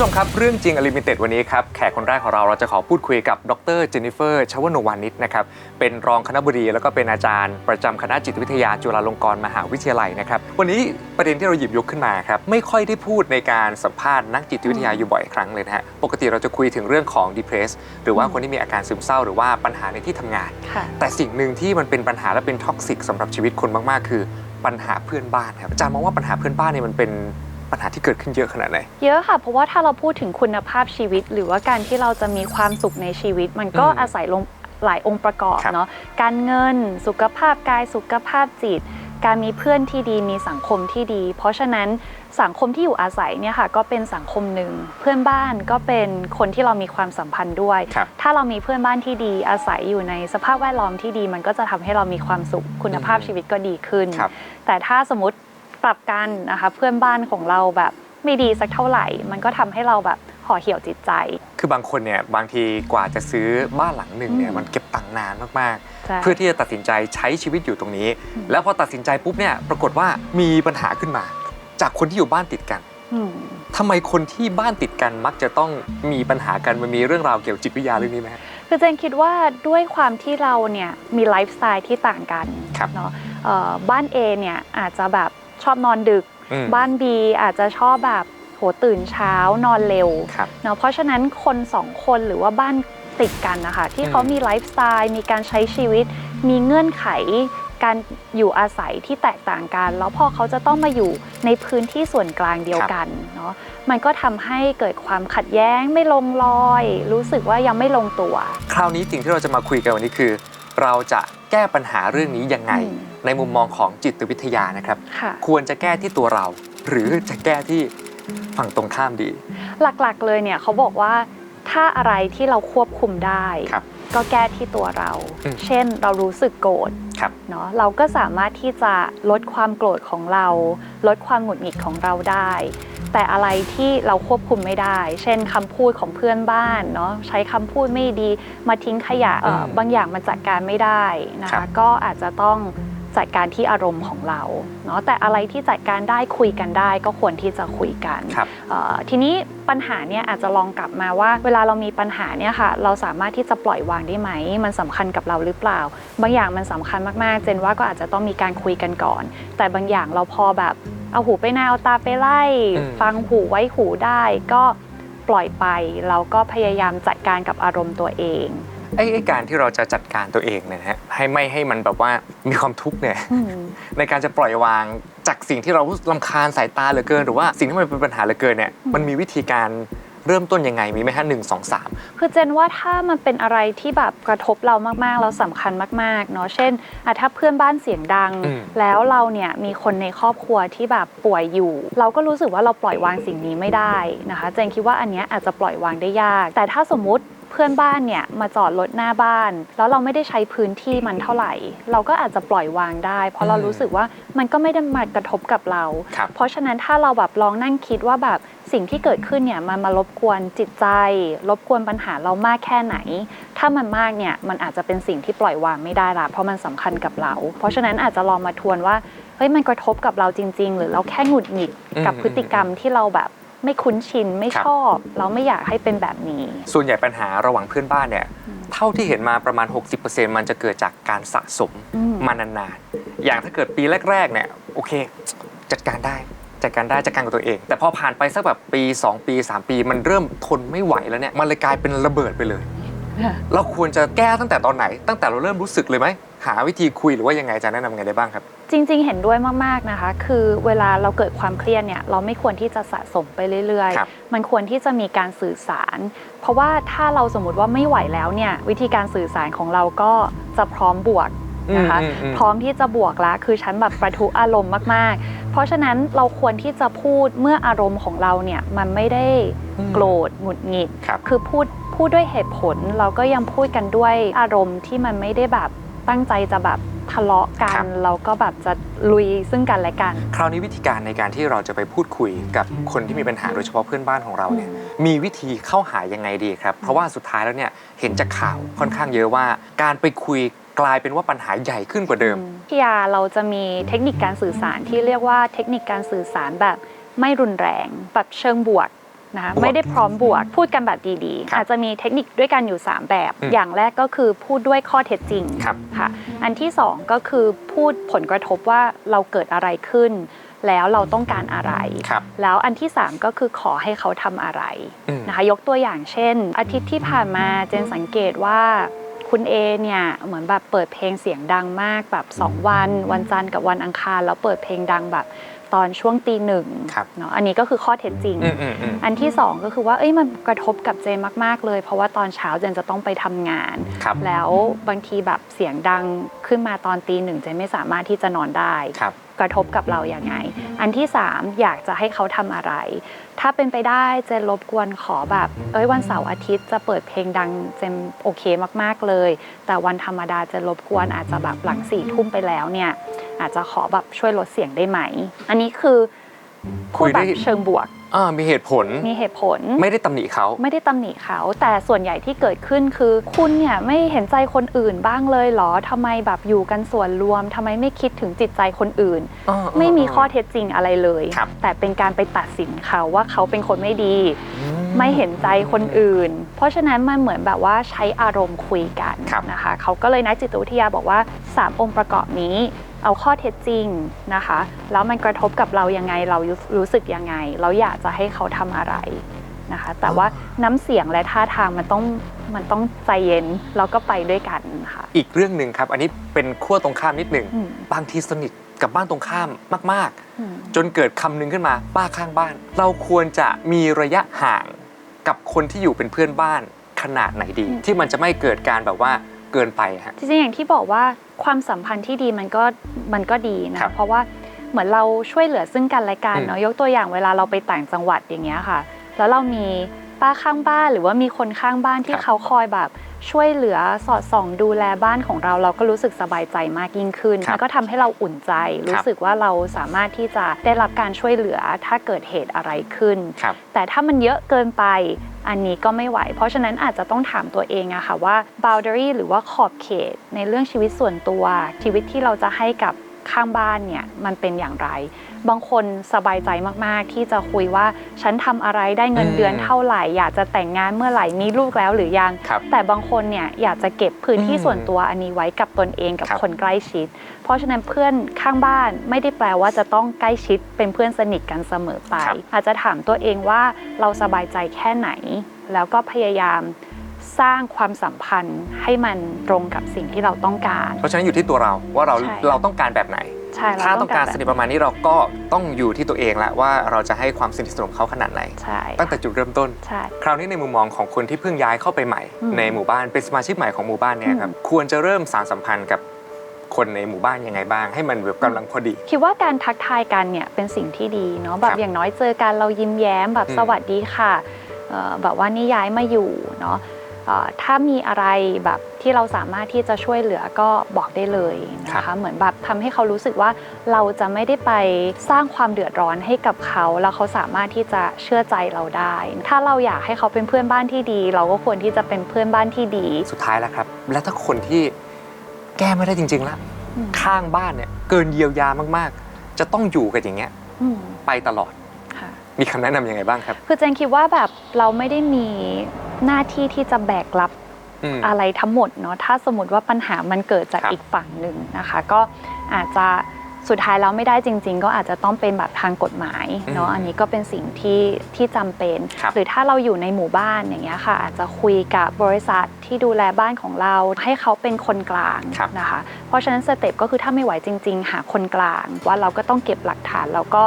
ผู้ชมครับ เรื่องจริงอลิมิเต็ดวันนี้ครับ แขกคนแรกของเราเราจะขอพูดคุยกับดรเจนนิเฟอร์ชวนวานิชนะครับ เป็นรองคณะบดีแล้วก็เป็นอาจารย์ ประจำคณะจิตวิทยาจุฬาลงกรณ์มหาวิทยาลัยนะครับ วันนี้ประเด็นที่เราหยิบยกขึ้นมาครับ ไม่ค่อยได้พูดในการสัมภาษณ์นักจิตวิทยาอยู่บ่อยครั้งเลยนะฮะ ปกติเราจะคุยถึงเรื่องของ depress หรือว่าคนที่มีอาการซึมเศร้า หรือว่าปัญหาในที่ทำงานค่ะแต่สิ่งหนึ่งที่มันเป็นปัญหาและเป็นท็อกซิกสำหรับชีวิตคนมากๆ คือปัญหาเพื่อนบ้านครับอาจารย์มองว่าปัญหาเพื่อนบ้านเนี่ยมันเป็น ปัญหาที่เกิดขึ้นเยอะขนาดไหน เยอะค่ะ เพราะว่าถ้าเราพูดถึงคุณภาพชีวิต หรือว่าการที่เราจะมีความสุขในชีวิต มันก็อืมอาศัยลงหลายองค์ประกอบครับเนาะการเงิน สุขภาพกายสุขภาพจิต การมีเพื่อนที่ดีมีสังคมที่ดี เพราะฉะนั้นสังคมที่อยู่อาศัยเนี่ยค่ะก็เป็นสังคมหนึ่ง เพื่อนบ้านก็เป็นคนที่เรามีความสัมพันธ์ด้วย ครับ ถ้าเรามีเพื่อนบ้านที่ดีอาศัยอยู่ในสภาพแวดล้อมที่ดี มันก็จะทำให้เรามีความสุขคุณภาพอืมชีวิตก็ดีขึ้น ครับ แต่ถ้าสมมติ ปรับกันนะคะ เพื่อนบ้านของเราแบบไม่ดีสักเท่าไหร่ มันก็ทำให้เราแบบห่อเหี่ยวจิตใจ คือบางคนเนี่ยบางทีกว่าจะซื้อบ้านหลังหนึ่งเนี่ยอืมมันเก็บตังค์นานมากใช่ๆเพื่อที่จะตัดสินใจใช้ชีวิตอยู่ตรงนี้อืมแล้วพอตัดสินใจปุ๊บเนี่ยปรากฏว่ามีปัญหาขึ้นมา จากคนที่อยู่บ้านติดกันอืมทำไมคนที่บ้านติดกันมักจะต้องมีปัญหากันมันมีเรื่องราวเกี่ยวกับจิตวิทยาเรื่องนี้ไหมฮะคือเจนคิดว่าด้วยความที่เราเนี่ยมีไลฟ์สไตล์ที่ต่างกันครับเนาะเอ่อบ้าน A เนี่ยอาจจะแบบ ชอบนอนดึก อืม บ้าน B อาจจะชอบแบบโหตื่นเช้านอนเร็วครับ เนาะเพราะฉะนั้นคนสองคนหรือว่าบ้านติดกันนะคะที่เขาอืม มีไลฟ์สไตล์มีการใช้ชีวิต มีเงื่อนไขการอยู่อาศัยที่แตกต่างกัน แล้วพอเขาจะต้องมาอยู่ในพื้นที่ส่วนกลางเดียวกันเนาะมันก็ทำให้เกิดความขัดแย้งไม่ลงรอย รู้สึกว่ายังไม่ลงตัว คราวนี้สิ่งที่เราจะมาคุยกันวันนี้คือ เราจะแก้ปัญหาเรื่องนี้ยังไง อืม ในมุมมองของจิตวิทยานะครับ ค่ะ ควรจะแก้ที่ตัวเรา หรือจะแก้ที่ฝั่งตรงข้ามดี หลักๆเลยเนี่ยเขาบอกว่าถ้าอะไรที่เราควบคุมได้ ครับก็แก้ที่ตัวเรา อืม เช่นเรารู้สึกโกรธครับ เนาะเราก็สามารถที่จะลดความโกรธของเรา ลดความหงุดหงิดของเราได้ แต่อะไรที่เราควบคุมไม่ได้ เช่นคำพูดของเพื่อนบ้านเนาะใช้คำพูดไม่ดีมาทิ้งขยะเอ่ออืมบางอย่างมันจัดการไม่ได้นะครัคะบ ก็อาจจะต้อง จัดการที่อารมณ์ของเราเนาะแต่อะไรที่จัดการได้คุยกันได้ก็ควรที่จะคุยกันครับเอ่อทีนี้ปัญหาเนี่ยอาจจะลองกลับมาว่า เวลาเรามีปัญหาเนี่ยค่ะเราสามารถที่จะปล่อยวางได้ไหม มันสำคัญกับเราหรือเปล่า บางอย่างมันสำคัญมากๆ เจนว่าก็อาจจะต้องมีการคุยกันก่อน แต่บางอย่างเราพอแบบเอาหูไปนาเอาตาไปไล่อืมฟังหูไว้หูได้ก็ปล่อยไปเราก็พยายามจัดการกับอารมณ์ตัวเอง ไอ้ไอ้การที่เราจะจัดการตัวเองเนี่ยนะฮะให้ไม่ให้มันแบบว่ามีความทุกข์เนี่ยอืมในการจะปล่อยวางจากสิ่งที่เราลำคาญสายตาเหลือเกิน หรือว่าสิ่งที่มันเป็นปัญหาเหลือเกินเนี่ยอืมมันมีวิธีการเริ่มต้นยังไงมีไหมฮะหนึ่งสองสามคือเจนว่าถ้ามันเป็นอะไรที่แบบกระทบเรามากๆเราสำคัญมากๆเนาะเช่นอะถ้าเพื่อนบ้านเสียงดังอืมแล้วเราเนี่ยมีคนในครอบครัวที่แบบป่วยอยู่ เราก็รู้สึกว่าเราปล่อยวางสิ่งนี้ไม่ได้นะคะ เจนคิดว่าอันเนี้ยอาจจะปล่อยวางได้ยาก แต่ถ้าสมมุติ เพื่อนบ้านเนี่ยมาจอดรถหน้าบ้าน แล้วเราไม่ได้ใช้พื้นที่มันเท่าไหร่ เราก็อาจจะปล่อยวางได้ เพราะเราอืมรู้สึกว่ามันก็ไม่ได้มากระทบกับเรา ครับ เพราะฉะนั้นถ้าเราแบบลองนั่งคิดว่าแบบสิ่งที่เกิดขึ้นเนี่ยมันมารบกวนจิตใจ รบกวนปัญหาเรามากแค่ไหน ถ้ามันมากเนี่ยมันอาจจะเป็นสิ่งที่ปล่อยวางไม่ได้ละเพราะมันสำคัญกับเรา เพราะฉะนั้นอาจจะลองมาทวนว่าเฮ้ยมันกระทบกับเราจริง ๆ หรือเราแค่หงุดหงิดกับอืม พฤติกรรมที่เราแบบ ไม่คุ้นชินไม่ครับชอบ เราไม่อยากให้เป็นแบบนี้ ส่วนใหญ่ปัญหาระหว่างเพื่อนบ้านเนี่ยอืมเท่าที่เห็นมาประมาณ 60%มันจะเกิดจากการสะสมอืมมานานๆอย่างถ้าเกิดปีแรกๆเนี่ยโอเค จัดการได้จัดการได้จัดการกับตัวเอง แต่พอผ่านไปสักแบบปี 2 ปี 3 ปี มันเริ่มทนไม่ไหวแล้วเนี่ยมันเลยกลายเป็นระเบิดไปเลย เราควรจะแก้ตั้งแต่ตอนไหน ตั้งแต่เราเริ่มรู้สึกเลยไหมหาวิธีคุยหรือว่ายังไงอาจะแนะนำไงได้บ้างครับ จริง ๆ เห็นด้วยมากๆนะคะ คือเวลาเราเกิดความเครียดเนี่ยเราไม่ควรที่จะสะสมไปเรื่อย ครับ ๆ มันควรที่จะมีการสื่อสาร เพราะว่าถ้าเราสมมติว่าไม่ไหวแล้วเนี่ยวิธีการสื่อสารของเราก็จะพร้อมบวกนะคะ อืมอืมอืม พร้อมที่จะบวกแล้วคือฉันแบบประทุอารมณ์มากๆ เพราะฉะนั้นเราควรที่จะพูดเมื่ออารมณ์ของเราเนี่ยมันไม่ได้โกรธหงุดหงิด ครับ คือพูดพูดด้วยเหตุผลเราก็ยังพูดกันด้วยอารมณ์ที่มันไม่ได้แบบตั้งใจจะแบบ ทะเลาะกัครันบเราก็แบบจะลุยซึ่งกันและกัน คราวนี้วิธีการในการที่เราจะไปพูดคุยกับคนที่มีปัญหาโดยเฉพาะเพื่อนบ้านของเราเนี่ยมีวิธีเข้าหายังไงดีครับ เพราะว่าสุดท้ายแล้วเนี่ยเห็นจากข่าวค่อนข้างเยอะว่า การไปคุยกลายเป็นว่าปัญหาใหญ่ขึ้นกว่าเดิมพี่ยาเราจะมีเทคนิคการสื่อสารที่เรียกว่าเทคนิคการสื่อสารแบบไม่รุนแรง แบบเชิงบวก นะคะบวกไม่ได้พร้อมบวก พูดกันแบบดีครับๆอาจจะมีเทคนิคด้วยกันอยู่ 3 แบบอืมอย่างแรกก็คือพูดด้วยข้อเท็จจริงครับค่ะอันที่ 2 ก็คือพูดผลกระทบว่าเราเกิดอะไรขึ้น แล้วเราต้องการอะไรครับแล้วอันที่ 3 ก็คือขอให้เขาทำอะไรอืมนะคะยกตัวอย่างเช่น อาทิตย์ที่ผ่านมาเจนสังเกตว่าคุณเอเนี่ยเหมือนแบบเปิดเพลงเสียงดังมากแบบ 2 วัน วันจันทร์กับวันอังคาร แล้วเปิดเพลงดังแบบ ตอนช่วงตีหนึ่งครับ เนาะอันนี้ก็คือข้อเท็จจริง อืมอืมอืม อันที่2ก็คือว่าเอ้ยมันกระทบกับเจนมาก ๆ เลย เพราะว่าตอนเช้าเจนจะต้องไปทำงาน ครับ แล้วบางทีแบบเสียงดังขึ้นมาตอนตีหนึ่งเจนไม่สามารถที่จะนอนได้ ครับ กระทบกับเราอย่างไง อันที่ 3 อยากจะให้เขาทำอะไร ถ้าเป็นไปได้เจนรบกวนขอแบบ เอ้ยวันเสาร์อาทิตย์จะเปิดเพลงดังเจนโอเคมากๆเลย แต่วันธรรมดาเจนรบกวนอาจจะแบบหลังสี่ทุ่มไปแล้วเนี่ย อาจจะขอแบบช่วยลดเสียงได้ไหม อันนี้คือพูดแบบเชิงบวก อ่ามีเหตุผล มีเหตุผล ไม่ได้ตำหนิเขาไม่ได้ตำหนิเขา แต่ส่วนใหญ่ที่เกิดขึ้นคือ คุณเนี่ยไม่เห็นใจคนอื่นบ้างเลยเหรอทำไมแบบอยู่กันส่วนรวมทำไมไม่คิดถึงจิตใจคนอื่นอ่าไม่มีข้ออ่าเท็จจริงอะไรเลยครับแต่เป็นการไปตัดสินเขาว่าเขาเป็นคนไม่ดีอืไม่เห็นใจคนอื่น เพราะฉะนั้นมันเหมือนแบบว่าใช้อารมณ์คุยกันครับนะคะเขาก็เลยนักจิตวิทยาบอกว่า 3 องค์ประกอบนี้ เอาข้อเท็จจริงนะคะ แล้วมันกระทบกับเรายังไงเรารู้สึกยังไง เราอยากจะให้เขาทำอะไรนะคะ แต่ว่าน้ำเสียงและท่าทางมันต้องมันต้องใจเย็นแล้วก็ไปด้วยกันค่ะ อีกเรื่องหนึ่งครับ อันนี้เป็นขั้วตรงข้ามนิดหนึ่งอืมบางทีสนิทกับบ้านตรงข้ามมากอืมๆจนเกิดคำหนึงขึ้นมาป้าข้างบ้าน เราควรจะมีระยะห่างกับคนที่อยู่เป็นเพื่อนบ้านขนาดไหนดีอืมที่มันจะไม่เกิดการแบบว่า เกินไปฮะ จริงๆอย่างที่บอกว่าความสัมพันธ์ที่ดีมันก็มันก็ดีครันะบเพราะว่าเหมือนเราช่วยเหลือซึ่งกันและกันอืม เนาะยกตัวอย่างเวลาเราไปต่างจังหวัดอย่างเงี้ยค่ะ แล้วเรามีป้าข้างบ้านหรือว่ามีคนข้างบ้านที่เขาคอยแบบ ช่วยเหลือสอดส่องดูแลบ้านของเรา เราก็รู้สึกสบายใจมากยิ่งขึ้น ครับมันก็ทำให้เราอุ่นใจ รู้สึกว่าเราสามารถที่จะได้รับการช่วยเหลือถ้าเกิดเหตุอะไรขึ้น ครับ แต่ถ้ามันเยอะเกินไปอันนี้ก็ไม่ไหว เพราะฉะนั้นอาจจะต้องถามตัวเองอะค่ะว่า boundary หรือว่าขอบเขตในเรื่องชีวิตส่วนตัว ชีวิตที่เราจะให้กับ ข้างบ้านเนี่ยมันเป็นอย่างไร บางคนสบายใจมากๆ ที่จะคุยว่าฉันทำอะไรได้เงินอืมเดือนเท่าไหร่ อยากจะแต่งงานเมื่อไหร่มีลูกแล้วหรือยังครับแต่บางคนเนี่ยอยากจะเก็บพื้นที่อืมส่วนตัวอันนี้ไว้กับตนเองกับครับคนใกล้ชิด เพราะฉะนั้นเพื่อนข้างบ้านไม่ได้แปลว่าจะต้องใกล้ชิดเป็นเพื่อนสนิทกันเสมอไปครับอาจจะถามตัวเองว่าเราสบายใจแค่ไหน แล้วก็พยายาม สร้างความสัมพันธ์ให้มันตรงกับสิ่งที่เราต้องการ เพราะฉะนั้นอยู่ที่ตัวเราว่าเราใช่ เราต้องการแบบไหน ใช่เถ้าต้องการแบบสนิทประมาณนี้เราก็ต้องอยู่ที่ตัวเองแล้วว่าเราจะให้ความสนิทสนมเขาขนาดไหน ใช่ตั้งแต่จุดเริ่มต้น ใช่ คราวนี้ในมุมมองของคนที่เพิ่งย้ายเข้าไปใหม่ อืมในหมู่บ้านเป็นสมาชิกใหม่ของหมู่บ้านเนี่ยครับอืมควรจะเริ่มสารสัมพันธ์กับคนในหมู่บ้านยังไงบ้าง ให้มันแบบกำลังพอดี คิดว่าการทักทายกันเนี่ยเป็นสิ่งที่ดีเนาะแบครับบอย่างน้อยเจอกันเรายิ้มแย้มแบบอืม สวัสดีค่ะเอ่อแบบว่านี่ย้ายมาอยู่เนาะเอ่อ ถ้ามีอะไรแบบที่เราสามารถที่จะช่วยเหลือก็บอกได้เลยนะคะเหมือนแบบทำให้เขารู้สึกว่าเราจะไม่ได้ไปสร้างความเดือดร้อนให้กับเขาแล้วเขาสามารถที่จะเชื่อใจเราได้ ถ้าเราอยากให้เขาเป็นเพื่อนบ้านที่ดี เราก็ควรที่จะเป็นเพื่อนบ้านที่ดี สุดท้ายแล้วครับ แล้วถ้าคนที่แก้ไม่ได้จริงๆแล้วอืมข้างบ้านเนี่ยเกินเยียวยามากๆ จะต้องอยู่กันอย่างเงี้ยอืมไปตลอดค่ะมีคำแนะนำยังไงบ้างครับ คือเจนคิดว่าแบบเราไม่ได้มี หน้าที่ที่จะแบกรับอืมอะไรทั้งหมดเนาะถ้าสมมติว่าปัญหามันเกิดจากครับอีกฝั่งหนึ่งนะคะ ก็อาจจะสุดท้ายแล้วไม่ได้จริง ๆ ก็อาจจะต้องเป็นแบบทางกฎหมายเนาะอืมอันนี้ก็เป็นสิ่งที่ที่จำเป็นครับหรือถ้าเราอยู่ในหมู่บ้านอย่างเงี้ยค่ะ อาจจะคุยกับบริษัทที่ดูแลบ้านของเราให้เขาเป็นคนกลางครับนะคะ เพราะฉะนั้นสเต็ปก็คือถ้าไม่ไหวจริง ๆ หาคนกลาง ว่าเราก็ต้องเก็บหลักฐานแล้วก็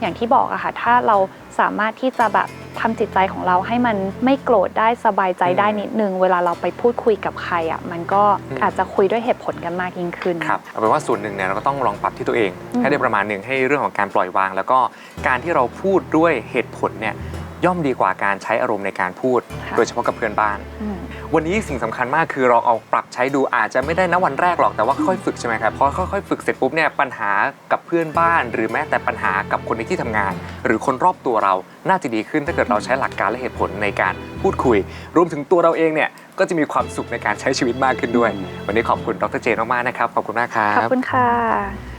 อย่างที่บอกอะค่ะถ้าเราสามารถที่จะแบบ ทำจิตใจของเราให้มันไม่โกรธได้สบายใจได้นิดนึง เวลาเราไปพูดคุยกับใครอะมันก็อืมอาจจะคุยด้วยเหตุผลกันมากยิ่งขึ้นครับเอาเป็นว่าส่วนหนึ่งเนี่ยเราก็ต้องลองปรับที่ตัวเองอืมให้ได้ประมาณหนึ่งให้เรื่องของการปล่อยวาง แล้วก็การที่เราพูดด้วยเหตุผลเนี่ยย่อมดีกว่าการใช้อารมณ์ในการพูด โดยเฉพาะกับเพื่อนบ้านอืม วันนี้สิ่งสำคัญมากคือเราเอาปรับใช้ดูอาจจะไม่ได้ณวันแรกหรอกแต่ว่าค่อยๆฝึกใช่ไหมครับพอค่อยๆฝึกเสร็จปุ๊บเนี่ยปัญหากับเพื่อนบ้าน หรือแม้แต่ปัญหากับคนในที่ทำงาน หรือคนรอบตัวเราน่าจะดีขึ้นถ้าเกิดเราใช้หลักการและเหตุผลในการพูดคุย รวมถึงตัวเราเองเนี่ยก็จะมีความสุขในการใช้ชีวิตมากขึ้นด้วย วันนี้ขอบคุณดรเจนมากๆนะครับขอบคุณมากครัขอบบคุณค่ะ